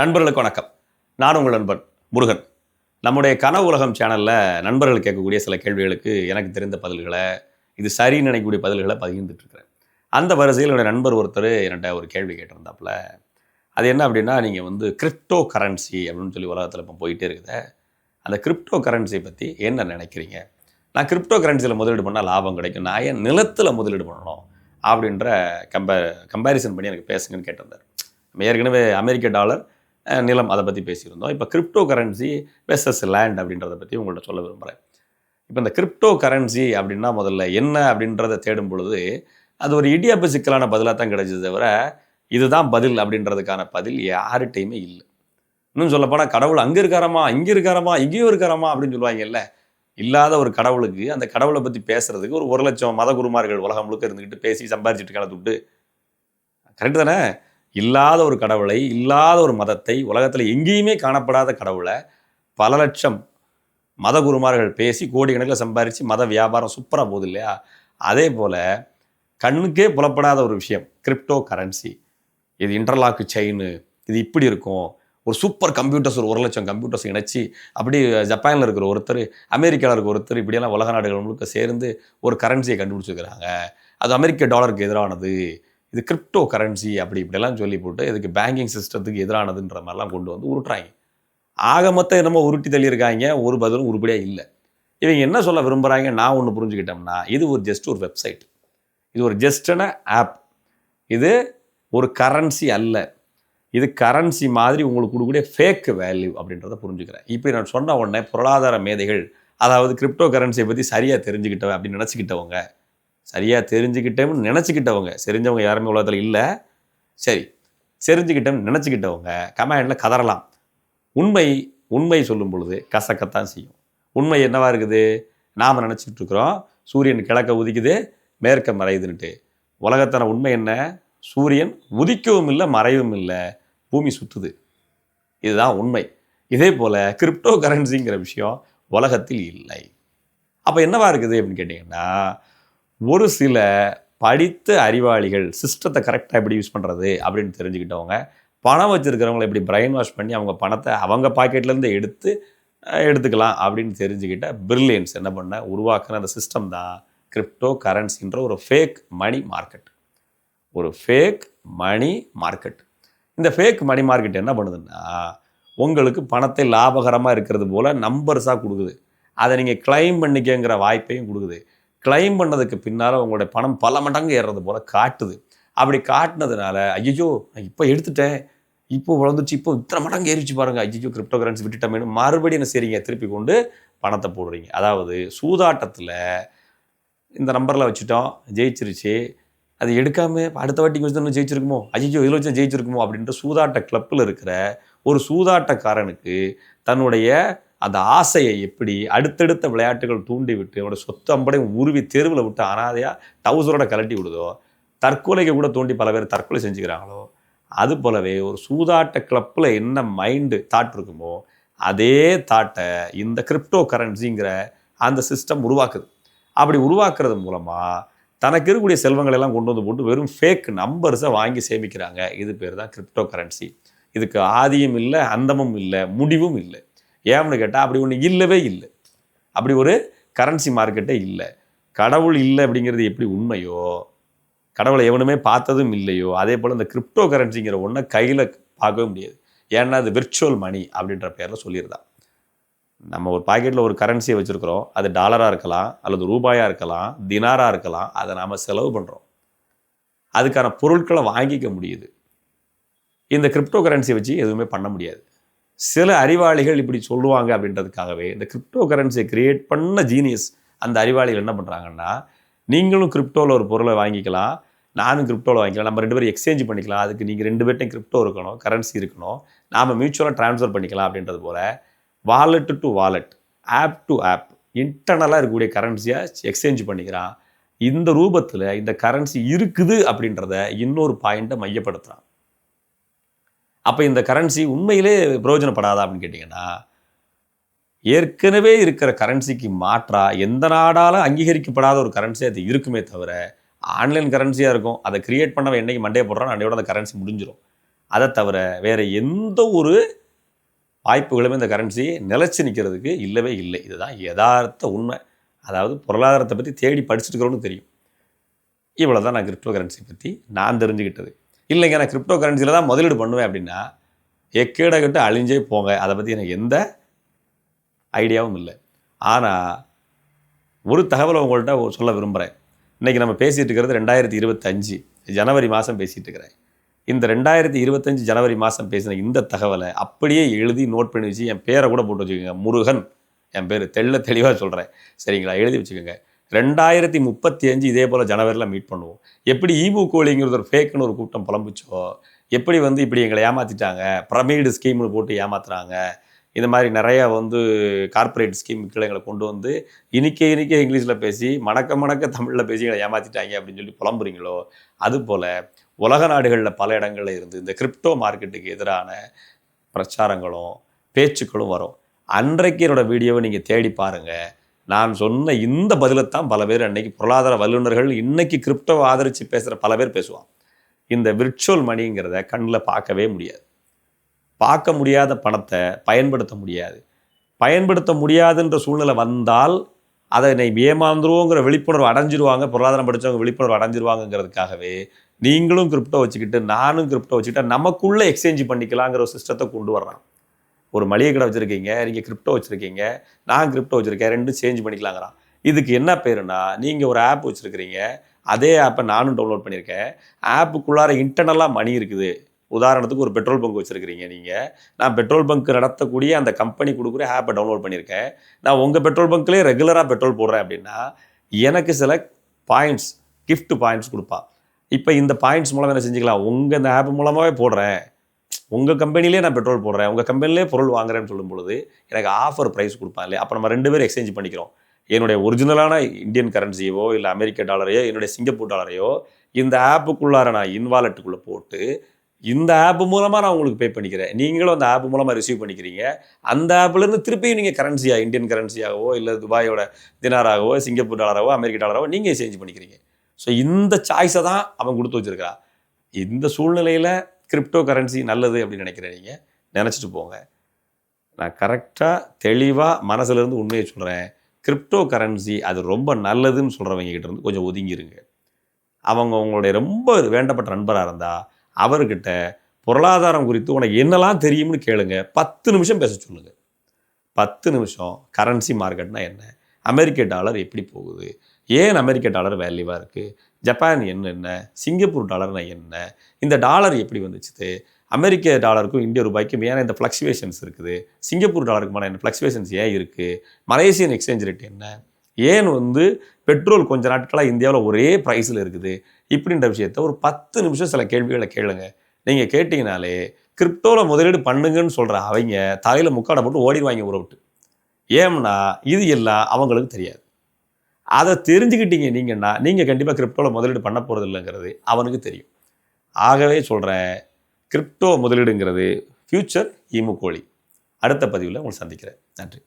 நண்பர்களுக்கு வணக்கம். நான் உங்கள் நண்பன் முருகன். நம்முடைய கனவு உலகம் சேனலில் நண்பர்கள் கேட்கக்கூடிய சில கேள்விகளுக்கு எனக்கு தெரிந்த பதில்களை இது சரின்னு நினைக்கக்கூடிய பதில்களை பகிர்ந்துட்டு இருக்கிறேன். அந்த வரிசையில் என்னுடைய நண்பர் ஒருத்தர் என்கிட்ட ஒரு கேள்வி கேட்டிருந்தாப்புல. அது என்ன அப்படின்னா நீங்கள் வந்து கிரிப்டோ கரன்சி அப்படின்னு சொல்லி உலகத்தில் இப்போ போயிட்டே இருக்குது. அந்த கிரிப்டோ கரன்சியை பற்றி என்ன நினைக்கிறீங்க? நான் கிரிப்டோ கரன்சியில் முதலீடு பண்ணால் லாபம் கிடைக்கும். நான் ஏன் நிலத்தில் முதலீடு பண்ணணும்? அப்படின்ற கம்பே கம்பேரிசன் பண்ணி எனக்கு பேசுங்கன்னு கேட்டிருந்தார். ஏற்கனவே அமெரிக்க டாலர் நிலம் அதை பற்றி பேசியிருந்தோம். இப்போ கிரிப்டோ கரன்சி வெர்சஸ் லேண்ட் அப்படின்றத பற்றி உங்கள்கிட்ட சொல்ல விரும்புகிறேன் இப்போ இந்த கிரிப்டோ கரன்சி அப்படின்னா முதல்ல என்ன அப்படின்றத தேடும் பொழுது அது ஒரு இடியாப்பு சிக்கலான பதிலாக தான் கிடைச்சது தவிர இதுதான் பதில் அப்படின்றதுக்கான பதில் யார்கிட்டையுமே இல்லை. இன்னும் சொல்லப்போனால் கடவுள் அங்கே இருக்காரமா இங்கே இருக்காரமா இங்கேயும் இருக்காரமா அப்படின்னு சொல்லுவாங்கல்ல. இல்லாத ஒரு கடவுளுக்கு அந்த கடவுளை பற்றி பேசுகிறதுக்கு ஒரு ஒரு லட்சம் மத குருமார்கள் உலகம் முழுக்க இருந்துக்கிட்டு பேசி சம்பாதிச்சுட்டு இருக்கான துட்டு கரெக்டு தானே? இல்லாத ஒரு கடவுளை இல்லாத ஒரு மதத்தை உலகத்தில் எங்கேயுமே காணப்படாத கடவுளை பல லட்சம் மத குருமார்கள் பேசி கோடிக்கணக்கில் சம்பாரித்து மத வியாபாரம் சூப்பராக போகுது இல்லையா? அதே போல் கண்ணுக்கே புலப்படாத ஒரு விஷயம் கிரிப்டோ கரன்சி இது இன்டர்லாக்கு செயின் இது இப்படி இருக்கும். ஒரு சூப்பர் கம்ப்யூட்டர்ஸ் ஒரு ஒரு லட்சம் கம்ப்யூட்டர்ஸ் இணைச்சி அப்படி ஜப்பானில் இருக்கிற ஒருத்தர் அமெரிக்காவில் இருக்கிற ஒருத்தர் இப்படியெல்லாம் உலக நாடுகள் முழுக்க சேர்ந்து ஒரு கரன்சியை கண்டுபிடிச்சிருக்கிறாங்க. அது அமெரிக்க டாலருக்கு எதிரானது. இது கிரிப்டோ கரன்சி அப்படி இப்படிலாம் சொல்லி போட்டு இதுக்கு பேங்கிங் சிஸ்டத்துக்கு எதிரானதுன்ற மாதிரிலாம் கொண்டு வந்து உருட்டுறாங்க. ஆக மொத்தம் என்னமோ உருட்டி தள்ளியிருக்காங்க. ஒரு பதிலும் உருப்படியாக இல்லை. இவங்க என்ன சொல்ல விரும்புகிறாங்க நான் ஒன்று புரிஞ்சுக்கிட்டோம்னா இது ஒரு ஜஸ்ட் ஒரு வெப்சைட் இது ஒரு ஜஸ்டான ஆப் இது ஒரு கரன்சி அல்ல. இது கரன்சி மாதிரி உங்களுக்கு கொடுக்கக்கூடிய ஃபேக் வேல்யூ அப்படின்றத புரிஞ்சுக்கிறேன். இப்போ நான் சொன்ன உடனே பொருளாதார மேதைகள் அதாவது கிரிப்டோ கரன்சியை பற்றி சரியாக தெரிஞ்சுக்கிட்டவன் அப்படின்னு நினச்சிக்கிட்டவங்க சரியாக தெரிஞ்சுக்கிட்டேன்னு நினச்சிக்கிட்டவங்க தெரிஞ்சவங்க யாருமே உலகத்தில் இல்லை. சரி தெரிஞ்சுக்கிட்டேன்னு நினச்சிக்கிட்டவங்க கமாண்டில் கதறலாம். உண்மை உண்மை சொல்லும் பொழுது கசக்கத்தான் செய்யும். உண்மை என்னவாக இருக்குது? நாம் நினச்சிட்டு இருக்கிறோம் சூரியன் கிழக்க உதிக்குது மேற்க மறையுதுன்ட்டு உலகத்தான உண்மை என்ன? சூரியன் உதிக்கவும் இல்லை மறையவும் இல்லை. பூமி சுற்றுது இதுதான் உண்மை. இதே போல் கிரிப்டோ கரன்சிங்கிற விஷயம் உலகத்தில் இல்லை. அப்போ என்னவா இருக்குது அப்படின்னு கேட்டிங்கன்னா ஒரு சில படித்த அறிவாளிகள் சிஸ்டத்தை கரெக்டாக எப்படி யூஸ் பண்ணுறது அப்படின்னு தெரிஞ்சுக்கிட்டவங்க பணம் வச்சுருக்கிறவங்களை எப்படி பிரெயின் வாஷ் பண்ணி அவங்க பணத்தை அவங்க பாக்கெட்லேருந்து எடுத்து எடுத்துக்கலாம் அப்படின்னு தெரிஞ்சுக்கிட்ட பிரில்லியன்ஸ் என்ன பண்ண உருவாக்குன அந்த சிஸ்டம் தான் கிரிப்டோ கரன்சின்ற ஒரு ஃபேக் மணி மார்க்கெட் ஒரு ஃபேக் மணி மார்க்கெட் இந்த ஃபேக் மணி மார்க்கெட் என்ன பண்ணுதுன்னா உங்களுக்கு பணத்தை லாபகரமாக இருக்கிறது போல் நம்பர்ஸாக கொடுக்குது. அதை நீங்கள் கிளைம் பண்ணிக்கங்கிற வாய்ப்பையும் கொடுக்குது. கிளைம் பண்ணதுக்கு பின்னால் உங்களுடைய பணம் பல மடங்கு ஏறுறது போல் காட்டுது. அப்படி காட்டினதுனால ஐயோ இப்போ எடுத்துட்டேன். இப்போ வளர்ந்துச்சு இப்போ இத்தனை மடங்கு ஏறிச்சு பாருங்க. ஐயோ கிரிப்டோ கரன்சி விட்டுட்டோமேனு மறுபடியும் என்ன செய்றீங்க? திருப்பி கொண்டு பணத்தை போடுறீங்க. அதாவது சூதாட்டத்தில் இந்த நம்பரில் வச்சுட்டோம் ஜெயிச்சிருச்சு. அது எடுக்காமல் அடுத்த வாட்டிக்கு வச்சு ஜெயிச்சிருக்குமோ? ஐயோ இதில் வச்சு ஜெயிச்சிருக்குமோ? அப்படின்ற சூதாட்ட கிளப்பில் இருக்கிற ஒரு சூதாட்டக்காரனுக்கு தன்னுடைய அந்த ஆசையை எப்படி அடுத்தடுத்த விளையாட்டுகள் தூண்டி விட்டு அவனோட சொத்து உருவி தெருவில் விட்டு அனாதையாக டவுசரோட கலட்டி விடுதோ தற்கொலைக்கு கூட தூண்டி பல பேர் தற்கொலை செஞ்சுக்கிறாங்களோ அது போலவே ஒரு சூதாட்ட கிளப்பில் என்ன மைண்டு தாட் இருக்குமோ அதே தாட்டை இந்த கிரிப்டோ கரன்சிங்கிற அந்த சிஸ்டம் உருவாக்குது. அப்படி உருவாக்குறது மூலமாக தனக்கு இருக்கக்கூடிய செல்வங்களை எல்லாம் கொண்டு வந்து போட்டு வெறும் ஃபேக் நம்பர்ஸை வாங்கி சேமிக்கிறாங்க. இது பேர் தான் கிரிப்டோ கரன்சி இதுக்கு ஆதியும் இல்லை அந்தமும் இல்லை முடிவும் இல்லை. ஏன்னு கேட்டால் அப்படி ஒன்று இல்லவே இல்லை. அப்படி ஒரு கரன்சி மார்க்கெட்டே இல்லை. கடவுள் இல்லை அப்படிங்கிறது எப்படி உண்மையோ கடவுளை எவனுமே பார்த்ததும் இல்லையோ அதே போல் இந்த கிரிப்டோ கரன்சிங்கிற ஒன்றை கையில் பார்க்கவே முடியாது. ஏன்னா அது விர்ச்சுவல் மணி அப்படின்ற பேரில் சொல்லியிருந்தான் நம்ம ஒரு பாக்கெட்டில் ஒரு கரன்சியை வச்சுருக்கிறோம். அது டாலராக இருக்கலாம் அல்லது ரூபாயாக இருக்கலாம் தினாராக இருக்கலாம் அதை நாம் செலவு பண்ணுறோம் அதுக்கான பொருட்களை வாங்கிக்க முடியுது. இந்த கிரிப்டோ கரன்சியை வச்சு எதுவுமே பண்ண முடியாது. சில அறிவாளிகள் இப்படி சொல்லுவாங்க அப்படின்றதுக்காகவே இந்த கிரிப்டோ கரன்சியை கிரியேட் பண்ண ஜீனியஸ் அந்த அறிவாளிகள் என்ன பண்ணுறாங்கன்னா நீங்களும் கிரிப்டோவில் ஒரு பொருளை வாங்கிக்கலாம் நானும் கிரிப்டோவில் வாங்கிக்கலாம் நம்ம ரெண்டு பேரும் எக்ஸ்சேஞ்ச் பண்ணிக்கலாம் அதுக்கு நீங்கள் ரெண்டு பேர்ட்டையும் கிரிப்டோ இருக்கணும் கரன்சி இருக்கணும் நாம் மியூச்சுவலாக ட்ரான்ஸ்ஃபர் பண்ணிக்கலாம் அப்படின்றது போல் wallet to wallet app to app இன்டர்னலாக இருக்கக்கூடிய கரன்சியை எக்ஸ்சேஞ்ச் பண்ணிக்கிறான். இந்த ரூபத்தில் இந்த கரன்சி இருக்குது அப்படின்றத இன்னொரு பாயிண்ட்டை மையப்படுத்துகிறான் அப்போ இந்த கரன்சி உண்மையிலே பிரயோஜனப்படாதா அப்படின்னு கேட்டிங்கன்னா ஏற்கனவே இருக்கிற கரன்சிக்கு மாற்றா எந்த நாடாலும் அங்கீகரிக்கப்படாத ஒரு கரன்சி அது இருக்குமே தவிர ஆன்லைன் கரன்சியாக இருக்கும். அதை கிரியேட் பண்ணவன் என்னைக்கு மண்டே போடுறான் அன்னையோட அந்த கரன்சி முடிஞ்சிடும் அதை தவிர வேறு எந்த ஒரு வாய்ப்புகளும் இந்த கரன்சி நிலச்சி நிற்கிறதுக்கு இல்லவே இல்லை. இதுதான் யதார்த்த உண்மை. அதாவது பொருளாதாரத்தை பற்றி தேடி படிச்சுட்டு இருக்கிறோன்னு தெரியும். இவ்வளோ தான் நான் கிரிப்டோ கரன்சி பற்றி நான் தெரிஞ்சுக்கிட்டது. இல்லைங்க நான் கிரிப்டோ கரன்சியில் தான் முதலீடு பண்ணுவேன் அப்படின்னா எக்கேட கிட்ட அழிஞ்சே போங்க. அதை பற்றி எனக்கு எந்த ஐடியாவும் இல்லை. ஆனால் ஒரு தகவலை உங்கள்கிட்ட சொல்ல விரும்புகிறேன் இன்றைக்கி நம்ம பேசிகிட்டு இருக்கிறது ரெண்டாயிரத்தி இருபத்தஞ்சு ஜனவரி மாதம் பேசிகிட்டு இருக்கிறேன். இந்த ரெண்டாயிரத்தி இருபத்தஞ்சு ஜனவரி மாதம் பேசின இந்த தகவலை அப்படியே எழுதி நோட் பண்ணி வச்சு என் பேரை கூட போட்டு வச்சுக்கோங்க. முருகன் என் பேர். தெள்ள தெளிவாக சொல்கிறேன் சரிங்களா? எழுதி வச்சுக்கோங்க. ரெண்டாயிரத்தி முப்பத்தி அஞ்சு இதே போல் ஜனவரியில் மீட் பண்ணுவோம். எப்படி ஈபு கோழிங்கிறது ஒரு ஃபேக்குன்னு ஒரு கூட்டம் புலம்புச்சோ? எப்படி வந்து இப்படி எங்களை ஏமாற்றிட்டாங்க பிரமிடு ஸ்கீம்னு போட்டு ஏமாத்துறாங்க. இந்த மாதிரி நிறையா வந்து கார்ப்பரேட் ஸ்கீம் கீழே எங்களை கொண்டு வந்து இனிக்க இனிக்க இங்கிலீஷில் பேசி மணக்க மணக்க தமிழில் பேசி எங்களை ஏமாற்றிட்டாங்க அப்படின்னு சொல்லி புலம்புறீங்களோ? அதுபோல் உலக நாடுகளில் பல இடங்களில் இருந்து இந்த கிரிப்டோ மார்க்கெட்டுக்கு எதிரான பிரச்சாரங்களும் பேச்சுக்களும் வரும். அன்றைக்கு என்னோடய வீடியோவை நீங்கள் தேடி பாருங்கள் நான் சொன்ன இந்த பதிலைத்தான் பல பேர் அன்னைக்கு பொருளாதார வல்லுநர்கள் இன்னைக்கு கிரிப்டோவை ஆதரித்து பேசுகிற பல பேர் பேசுவான் இந்த விர்ச்சுவல் மணிங்கிறத கண்ணில் பார்க்கவே முடியாது. பார்க்க முடியாத பணத்தை பயன்படுத்த முடியாது. பயன்படுத்த முடியாதுன்ற சூழ்நிலை வந்தால் அதை என்னை ஏமாந்துருவோங்கிற விழிப்புணர்வு அடைஞ்சிருவாங்க பொருளாதாரம் படித்தவங்க விழிப்புணர்வு அடைஞ்சிருவாங்கங்கிறதுக்காகவே நீங்களும் கிரிப்டோ வச்சுக்கிட்டு நானும் கிரிப்டோ வச்சுக்கிட்டா நமக்குள்ளே எக்ஸ்சேஞ்ச் பண்ணிக்கலாங்கிற ஒரு சிஸ்டத்தை கொண்டு வர்றான் ஒரு மளிகை கடை வச்சுருக்கீங்க நீங்கள் கிரிப்டோ வச்சுருக்கீங்க நான் கிரிப்டோ வச்சுருக்கேன் ரெண்டும் சேஞ்ச் பண்ணிக்கலாங்கிறான். இதுக்கு என்ன பேருனா நீங்கள் ஒரு ஆப் வச்சுருக்கிறீங்க அதே ஆப்பை நானும் டவுன்லோட் பண்ணியிருக்கேன். ஆப்புக்குள்ளார இன்டர்னலாக மணி இருக்குது. உதாரணத்துக்கு ஒரு பெட்ரோல் பங்க் வச்சுருக்கிறீங்க நீங்கள் நான் பெட்ரோல் பங்க் நடத்தக்கூடிய அந்த கம்பெனி கொடுக்குற ஆப்பை டவுன்லோட் பண்ணியிருக்கேன். நான் உங்கள் பெட்ரோல் பங்க்லேயே ரெகுலராக பெட்ரோல் போடுறேன் அப்படின்னா எனக்கு சில பாயிண்ட்ஸ் கிஃப்ட் பாயிண்ட்ஸ் கொடுப்பா. இப்போ இந்த பாயிண்ட்ஸ் மூலம் என்ன செஞ்சுக்கலாம்? உங்கள் இந்த ஆப் மூலமாகவே போடுறேன். உங்கள் கம்பெனிலே நான் பெட்ரோல் போடுறேன் உங்கள் கம்பெனிலே பொருள் வாங்குறேன்னு சொல்லும் பொழுது எனக்கு ஆஃபர் ப்ரைஸ் கொடுப்பாங்க இல்லையா அப்போ நம்ம ரெண்டு பேரும் எக்ஸ்சேஞ்ச் பண்ணிக்கிறோம். என்னுடைய ஒரிஜினலான இந்தியன் கரன்சியவோ இல்லை அமெரிக்க டாலரையோ என்னுடைய சிங்கப்பூர் டாலரையோ இந்த ஆப்புக்குள்ளார நான் இன்வாலெட்டுக்குள்ளே போட்டு இந்த ஆப் மூலமாக நான் உங்களுக்கு பே பண்ணிக்கிறேன். நீங்களும் அந்த ஆப் மூலமாக ரிசீவ் பண்ணிக்கிறீங்க. அந்த ஆப்லேருந்து திருப்பியும் நீங்கள் கரன்சியாக இந்தியன் கரன்சியாகவோ இல்லை துபாயோட தினாராகவோ சிங்கப்பூர் டாலராகவோ அமெரிக்க டாலராகவோ நீங்கள் எக்ஸ்சேஞ்ச் பண்ணிக்கிறீங்க. ஸோ இந்த சாய்ஸை தான் அவன் கொடுத்து வச்சுருக்கிறான் இந்த சூழ்நிலையில் கிரிப்டோ கரன்சி நல்லது அப்படின்னு நினைக்கிறேன் நீங்கள் நினச்சிட்டு போங்க. நான் கரெக்டாக தெளிவாக மனசுலேருந்து உண்மையை சொல்கிறேன் கிரிப்டோ கரன்சி அது ரொம்ப நல்லதுன்னு சொல்கிறவங்ககிட்ட இருந்து கொஞ்சம் ஒதுங்கிருங்க. அவங்க உங்களுடைய ரொம்ப வேண்டப்பட்ட நண்பராக இருந்தால் அவர்கிட்ட பொருளாதாரம் குறித்து உனக்கு என்னெல்லாம் தெரியும்னு கேளுங்க. பத்து நிமிஷம் பேச சொல்லுங்கள் பத்து நிமிஷம் கரன்சி மார்க்கெட்னா என்ன? அமெரிக்க டாலர் எப்படி போகுது? ஏன் அமெரிக்க டாலர் வேல்யூவாக இருக்குது ஜப்பான் என்னென்ன சிங்கப்பூர் டாலர்னா என்ன? இந்த டாலர் எப்படி வந்துச்சு அமெரிக்க டாலருக்கும் இந்திய ரூபாய்க்கும் ஏன் இந்த ஃப்ளக்சுவேஷன்ஸ் இருக்குது? சிங்கப்பூர் டாலருக்குமான என்ன ஃப்ளக்சுவேஷன்ஸ் ஏன் இருக்குது மலேசியன் எக்ஸ்சேஞ்ச் ரேட் என்ன? ஏன் வந்து பெட்ரோல் கொஞ்ச நாட்களாக இந்தியாவில் ஒரே ப்ரைஸில் இருக்குது? இப்படின்ற விஷயத்த ஒரு பத்து நிமிஷம் சில கேள்விகளை கேளுங்க. நீங்கள் கேட்டிங்கனாலே கிரிப்டோவில் முதலீடு பண்ணுங்கன்னு சொல்கிற அவங்க தலையில் முக்காடை போட்டு ஓடிடுவாங்க ஊரை விட்டு ஏம்னா இது எல்லாம் அவங்களுக்கு தெரியாது. அதை தெரிஞ்சுக்கிட்டீங்க நீங்கன்னா நீங்கள் கண்டிப்பாக கிரிப்டோவில் முதலீடு பண்ண போகிறது இல்லைங்கிறது அவனுக்கு தெரியும். ஆகவே சொல்கிறேன் கிரிப்டோ முதலீடுங்கிறது ஃப்யூச்சர் ஈமுக்கோழி அடுத்த பதிவில் உங்களை சந்திக்கிறேன். நன்றி.